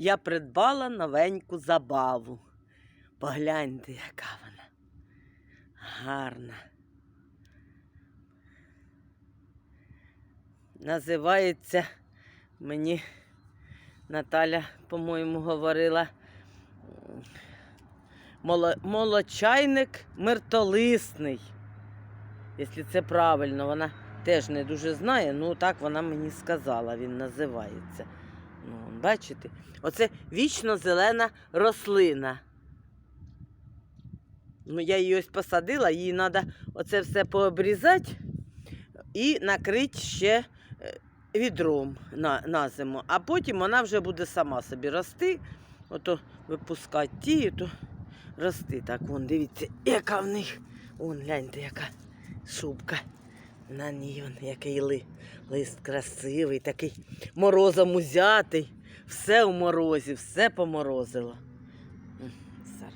я придбала новеньку забаву. Погляньте, яка вона гарна. Називається мені Наталя, по-моєму, говорила молочайник миртолисний. Якщо це правильно, вона теж не дуже знає, ну так вона мені сказала, він називається. Ну, бачите? Оце вічно зелена рослина. Ну, я її ось посадила, її треба оце все пообрізати і накрити ще е, відром на, на зиму. А потім вона вже буде сама собі рости. Ото випускати ті, то рости. Так, вон, дивіться, яка в них. Вон, гляньте, яка шубка. На ній він який ли, лист красивий, такий морозом узятий. Все у морозі, все поморозило. Зараз.